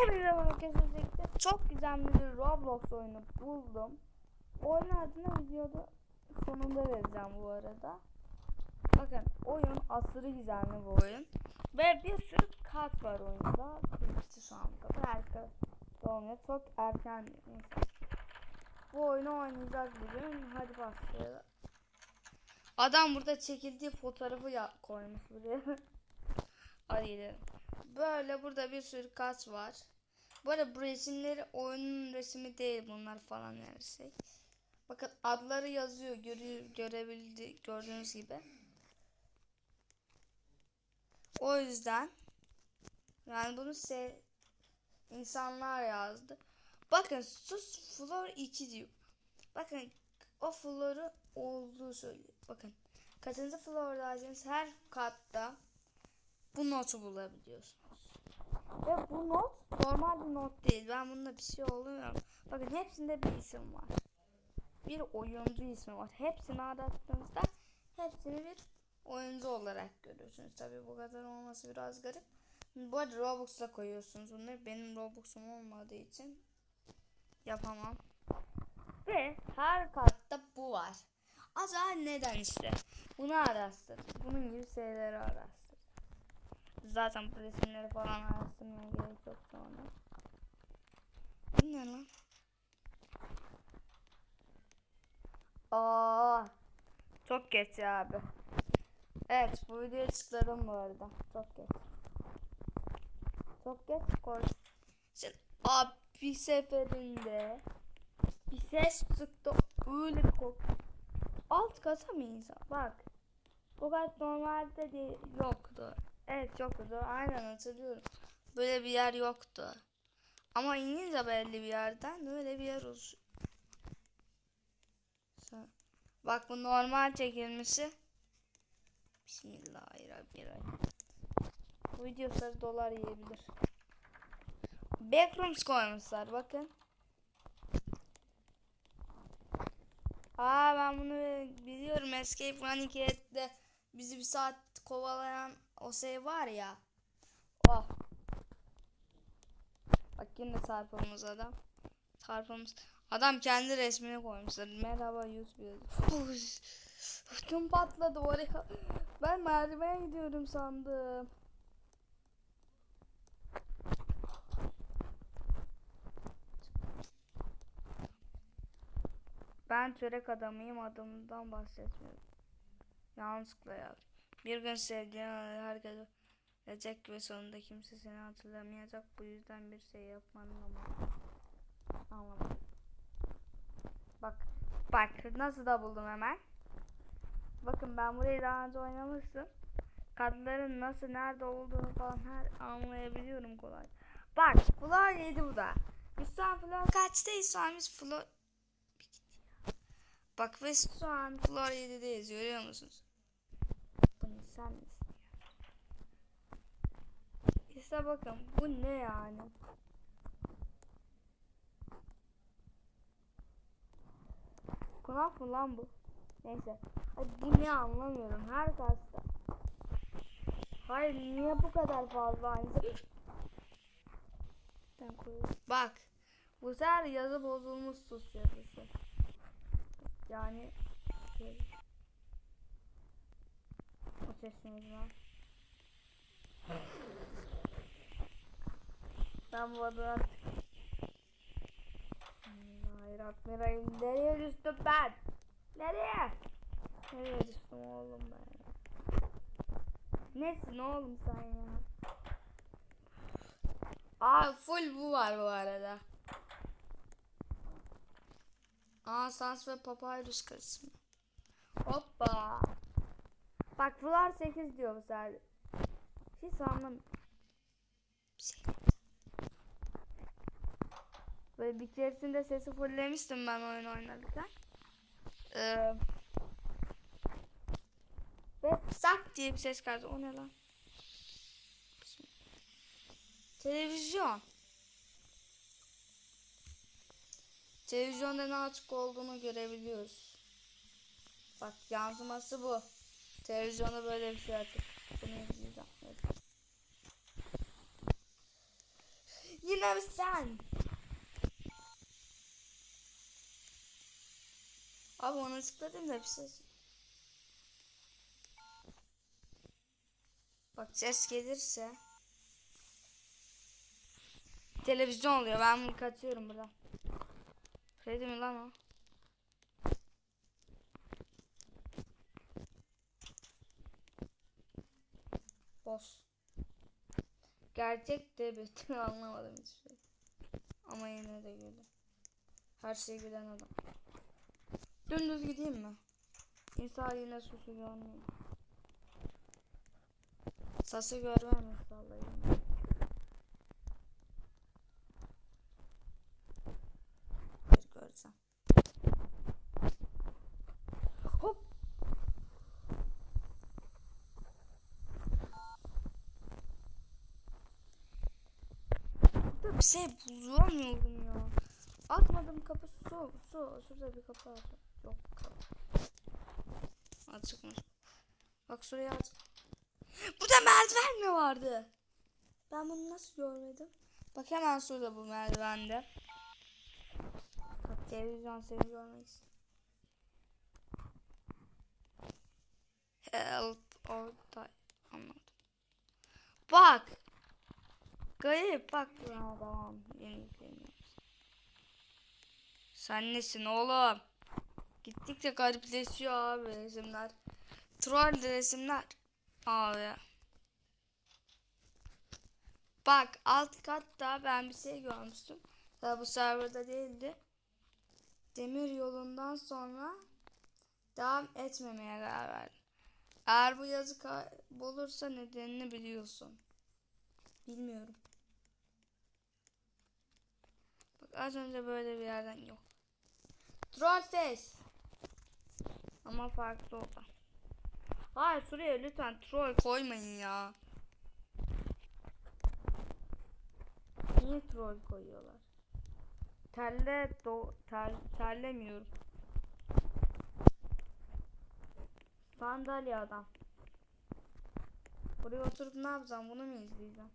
Merhaba kesinlikle çok güzel bir Roblox oyunu buldum. Oyun adını videoda sonunda vereceğim bu arada. Bakın oyun aşırı güzel bir oyun. Ve bir sürü kart var oyunda. Birincisi şu an kadar harika olmuyor. Çok erken. Bu oyunu oynayacağız bugün. Hadi başlayalım. Adam burada çekildiği fotoğrafı koymuş buraya. Hadi gidelim. Böyle burada bir sürü kart var. Bu arada bu resimleri oyunun resmi değil bunlar falan her şey. Bakın adları yazıyor görüyor görebildi gördüğünüz gibi. O yüzden yani bunu se insanlar yazdı. Bakın sus flor 2 diyor. Bakın o floru olduğu söylüyor. Bakın kaçıncı flordaysınız her katta bu notu bulabiliyorsunuz. Ve bu not normal bir not değil. Ben bunda bir şey oluyor. Bakın hepsinde bir isim var. Bir oyuncu ismi var. Hepsini arattığınızda hepsini bir oyuncu olarak görüyorsunuz. Tabi bu kadar olması biraz garip. Bu arada Robux'la koyuyorsunuz bunları. Benim Robux'um olmadığı için yapamam. Ve her kartta bu var. Acaba neden işte? Bunu araştır. Bunun gibi şeyleri araştır. Zaten bu resimleri falan araştırmaya gerek yok sonra. Bu ne lan? Aa, çok geç ya abi. Evet bu videoyu tıkladım bu arada. Çok geç. Çok geç koy. Şimdi abi bir seferinde bir ses çıktı öyle kork. Alt kasa mı insan? Bak. Bu kadar normalde de yoktu. Evet yoktu. Aynen hatırlıyorum. Böyle bir yer yoktu. Ama inince belli bir yerden böyle bir yer olsun. Bak bu normal çekilmesi. Bismillahirrahmanirrahim. Bu video sarı dolar yiyebilir. Backrooms koymuşlar bakın. Aa ben bunu biliyorum. Escape Run 2'de bizi bir saat kovalayan o şey var ya. Oh. Bak yine çarpımız adam. Çarpımız. Adam kendi resmini koymuşlar. Merhaba 101. Tüm patladı oraya. Ben merdivene gidiyorum sandım. Ben çörek adamıyım adımdan bahsetmiyorum. Yanlışlıkla ya. Bir gün sevdiğin herkes gelecek ve sonunda kimse seni hatırlamayacak. Bu yüzden bir şey yapmanın ama anlamadım. Bak bak nasıl da buldum hemen. Bakın ben burayı daha önce oynamıştım. Kadınların nasıl nerede olduğunu falan her anlayabiliyorum kolay. Bak Flor 7 bu da. Biz şu an Flor kaçtayız şu an biz Flor Bak ve şu an Flor 7'deyiz görüyor musunuz? Sen misin? İşte bakın bu ne yani? Kulak mı lan bu? Neyse. Ay bu ne anlamıyorum her kasta. Hayır niye bu kadar fazla? Ben koyuyorum. Bak. Bu sefer yazı bozulmuş sus yazısı. Yani şey. O sesiniz var. Ben bu adına Bismillahirrahmanirrahim. Nereye düştüm ben? Nereye? Nereye düştüm oğlum ben? Nesin oğlum sen ya? Aa full bu var bu arada. Aa sans ve papyrus kısmı. Hoppa. Bak bunlar 8 diyor sefer. Hiç anlam. Bir şey Böyle bir keresinde sesi fulllemiştim ben oyun oynarken. Ee, ve sak diye bir ses geldi. O ne lan? Televizyon. Televizyonda ne açık olduğunu görebiliyoruz. Bak yansıması bu. Televizyonda böyle bir şey açık. Bunu izleyeceğim. Yine mi sen? Abi onu tıkladım da bir ses. Bak ses gelirse. Televizyon oluyor. Ben bunu kaçıyorum buradan. Freddy mi lan o? Boss. Gerçek de bir anlamadım hiçbir şey. Ama yine de güldüm. Her şey gülen adam. Dümdüz gideyim mi? İnsan yine susu görmüyor. Sası görmem sallayayım? Bir görsem. Hop. Burada bir şey bulamıyorum ya. Atmadım kapı su su. Şurada bir kapı var. Yok kapı. Açıkmış. Bak şuraya at. Burada merdiven mi vardı? Ben bunu nasıl görmedim? Bak hemen şurada bu merdivende. Bak televizyon seni görmek istiyor. Help orada anladım. Bak. Garip bak. Yeni yükleniyoruz. Sen nesin oğlum? Gittikçe garipleşiyor abi resimler. Troll resimler. Abi. Bak alt katta ben bir şey görmüştüm. Tabi bu serverda değildi. Demir yolundan sonra devam etmemeye karar verdim. Eğer bu yazı kaybolursa nedenini biliyorsun. Bilmiyorum. Bak az önce böyle bir yerden yok. Troll face. Ama farklı oldu. Hayır şuraya lütfen troll koymayın ya. Niye troll koyuyorlar? Terle do ter terlemiyorum. Sandalye adam. Buraya oturup ne yapacağım? Bunu mu izleyeceğim?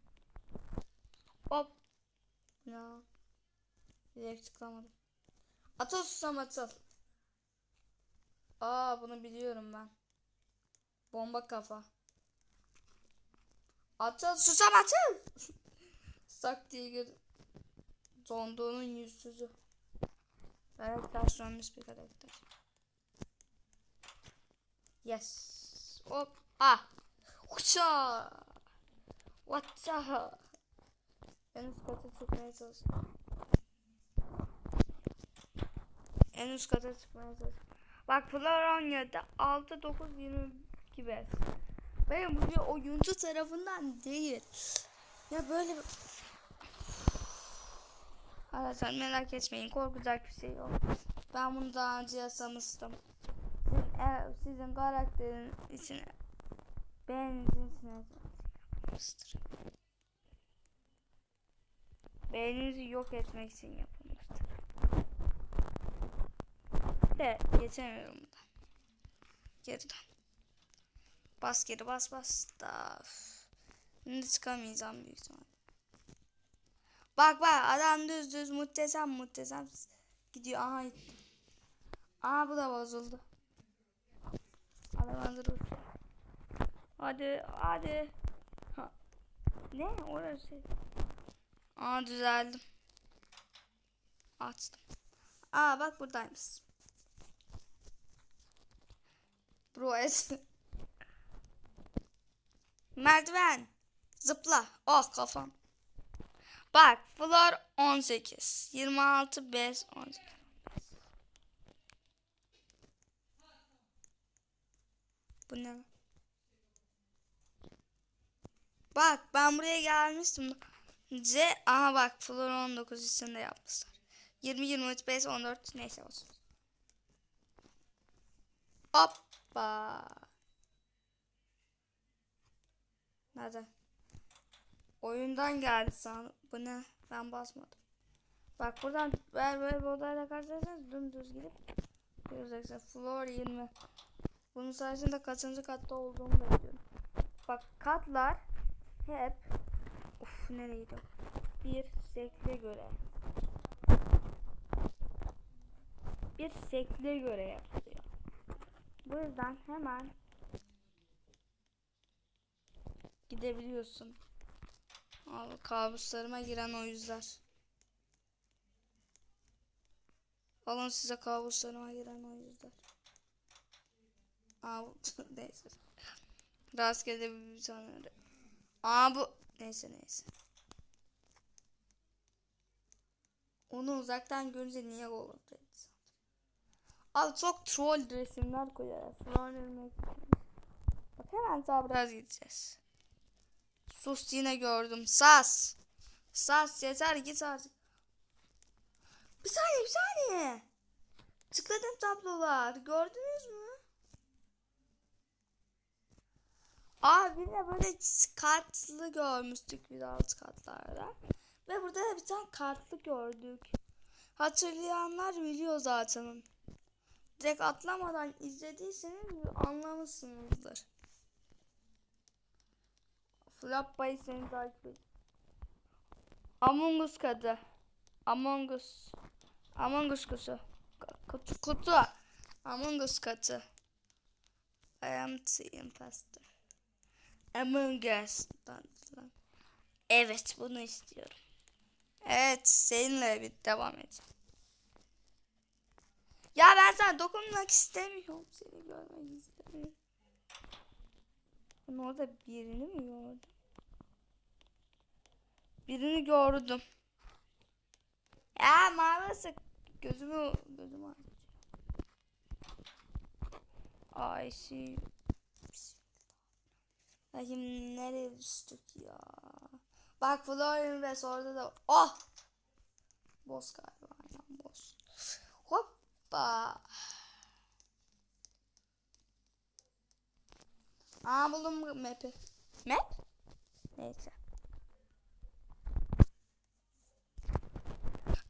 Hop. Ya. Direkt tıklamadım. Atıl susam atıl. Aa bunu biliyorum ben. Bomba kafa. Atıl susam atıl. Sak diye gir. Donduğunun yüzsüzü. Karakter sönmüş bir karakter. Yes. Hop. Ah. Uça. What's En üst kata çıkmaya çalıştım. En üst kata çalıştım. Bak Floronya'da 6 9 22 5. Benim bu bir oyuncu tarafından değil. Ya böyle bir... Arkadaşlar merak etmeyin korkacak bir şey yok. Ben bunu daha önce yasamıştım. Sizin, e, sizin karakterin içine beğeninizin yapılmıştır. Beğeninizi yok etmek için yapılmıştır. De geçemiyorum buradan. Geriden. Bas geri bas bas. Da. Şimdi çıkamayacağım büyük ihtimal. Bak bak adam düz düz muhteşem muhteşem gidiyor. Aha gitti. Aha bu da bozuldu. Adam hazır uçtu. Hadi hadi. Ha. Ne orası? Aa düzeldim. Açtım. Aa bak buradaymış. Es. Merdiven. Zıpla. Oh kafam. Bak floor 18. 26 5 18. Bu ne? Bak ben buraya gelmiştim. C aha bak floor 19 içinde yapmışlar. 20 23 5 14 neyse olsun. Hoppa. Nerede? Oyundan geldi san. Bu ne? Ben basmadım. Bak buradan ver böyle bir odayla karşılaşırsanız dümdüz gidip göreceksin. Floor 20. Bunun sayesinde kaçıncı katta olduğumu da biliyorum. Bak katlar hep Uf nereye gidiyor? bir sekle göre bir sekle göre yapılıyor. Bu yüzden hemen gidebiliyorsun. Al kabuslarıma giren o yüzler. Alın size kabuslarıma giren o yüzler. Aa bu neyse. Rastgele bir tane. Aa bu neyse neyse. Onu uzaktan görünce niye golden dedi Al çok troll resimler koyarız. Troll ölmek. Bak hemen daha biraz gideceğiz. Sus yine gördüm. Sas. Sas yeter git artık. Bir saniye bir saniye. Tıkladım tablolar. Gördünüz mü? Aa bir de böyle kartlı görmüştük biz alt katlarda. Ve burada da bir tane kartlı gördük. Hatırlayanlar biliyor zaten. Direkt atlamadan izlediyseniz anlamışsınızdır. Flapbayı seni takip et. Among Us kadı. Among Us. Among Us kutu. Kutu kutu. Among Us katı. I am the imposter. Among Us. Evet bunu istiyorum. Evet seninle bir devam edeceğim. Ya ben sana dokunmak istemiyorum. Seni görmek istemiyorum. Ben orada birini mi gördüm? Birini gördüm. Ya mavi. Gözümü gözümü açıyor. Ay şey. Bakayım nereye düştük ya. Bak Florian ve orada da. Oh! Boss galiba. Hoppa. Aa buldum map'i. Map? Neyse.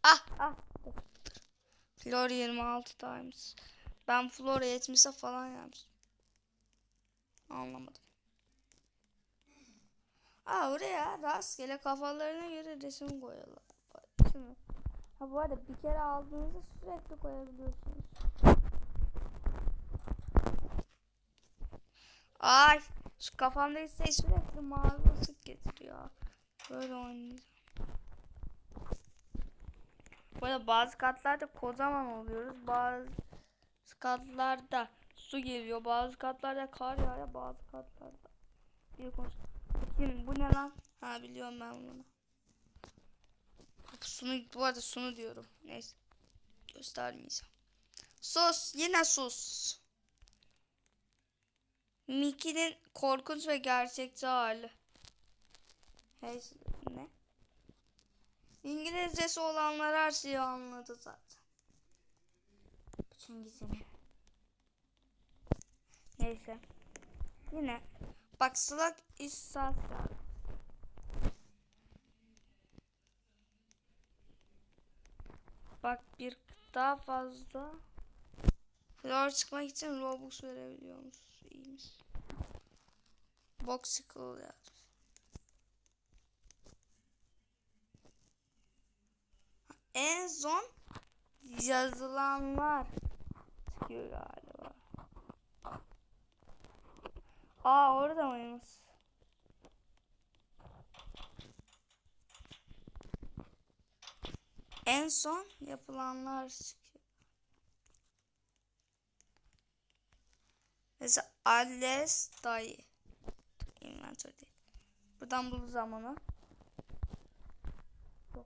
Ah ah. Flora 26 times. Ben Flora 70'e falan yapmıştım. Anlamadım. Aa oraya rastgele kafalarına göre resim koyuyorlar. Şimdi, ha bu arada bir kere aldığınızda sürekli koyabiliyorsunuz. Ay şu kafamdaki şey sürekli mavi ışık getiriyor. Böyle oynayacağım. Bu arada bazı katlarda kocaman oluyoruz. Bazı katlarda su geliyor. Bazı katlarda kar yağıyor. Bazı katlarda bir konuş. Bakayım bu ne lan? Ha biliyorum ben bunu. Sunu bu arada sunu diyorum. Neyse. Göstermeyeceğim. Sus. Yine sus. Mickey'nin korkunç ve gerçekçi hali. Hey, ne? İngilizcesi olanlar her şeyi anladı zaten. Bütün gizemi. Neyse. Yine. Bak Slack is Bak bir daha fazla. Flor çıkmak için Robux verebiliyormuş. İyiymiş. Boxical ya. En son yazılanlar çıkıyor galiba. Aa orada mıymış? En son yapılanlar. Mesela Alles dayı. Inventory değil. Buradan bul zamanı. Yok.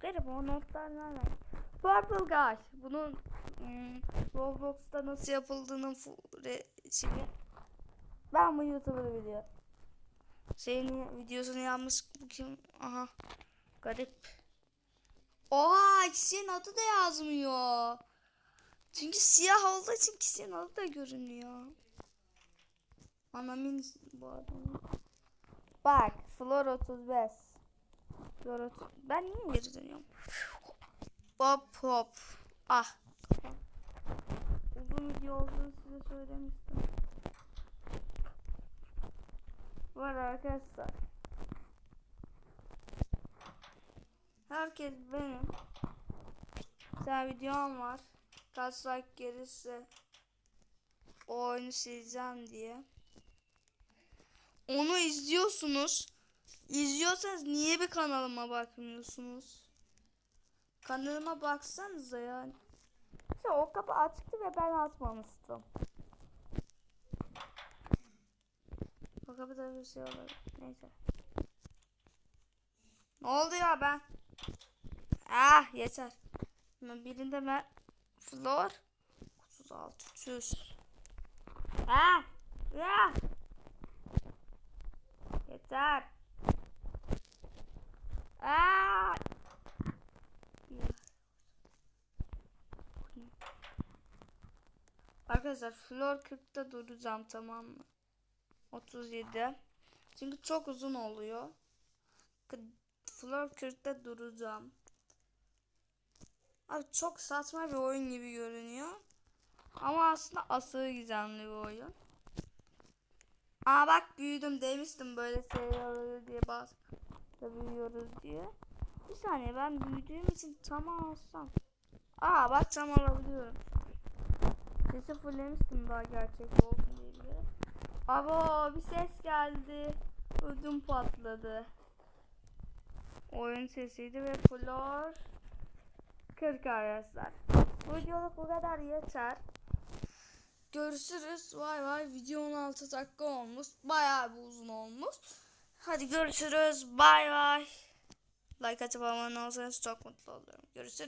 Garip o notlar nereden? Purple Guy. Bunun hmm, Roblox'ta nasıl yapıldığının şeyi. Ben bu YouTuber'ı biliyorum. Şeyin videosunu yapmış bu kim? Aha. Garip. Oha kişinin adı da yazmıyor. Çünkü siyah olduğu için kişinin adı da görünüyor. Anamın bu adam. Bak Flor 35. Flor 30. Ben niye geri dönüyorum? Hop hop. Ah. Uzun video olduğunu size söylemiştim. Var arkadaşlar. Herkes benim. Güzel videom var. Kaç like gelirse o oyunu sileceğim diye. Onu izliyorsunuz. İzliyorsanız niye bir kanalıma bakmıyorsunuz? Kanalıma baksanıza yani. İşte o kapı açıktı ve ben açmamıştım. O kapıda bir şey olur. Neyse. Ne oldu ya ben? Ah yeter. Birinde ben flor 36 çüz. Ah ya. Yeter. Ah. Arkadaşlar flor 40'ta duracağım tamam mı? 37. Çünkü çok uzun oluyor. Flor 40'ta duracağım. Abi çok saçma bir oyun gibi görünüyor. Ama aslında asıl gizemli bir oyun. Aa bak büyüdüm demiştim böyle oluyor diye da büyüyoruz diye. Bir saniye ben büyüdüğüm için tam alsam. Aa bak tam alabiliyorum. Sesi fullemiştim daha gerçek olsun diye. Abo bir ses geldi. Ödüm patladı. Oyun sesiydi ve flor 40 arkadaşlar. Bu videoluk bu kadar yeter. Görüşürüz. Vay vay video 16 dakika olmuş. Bayağı bir uzun olmuş. Hadi görüşürüz. Bay bay. Like atıp abone olsanız çok mutlu olurum. Görüşürüz.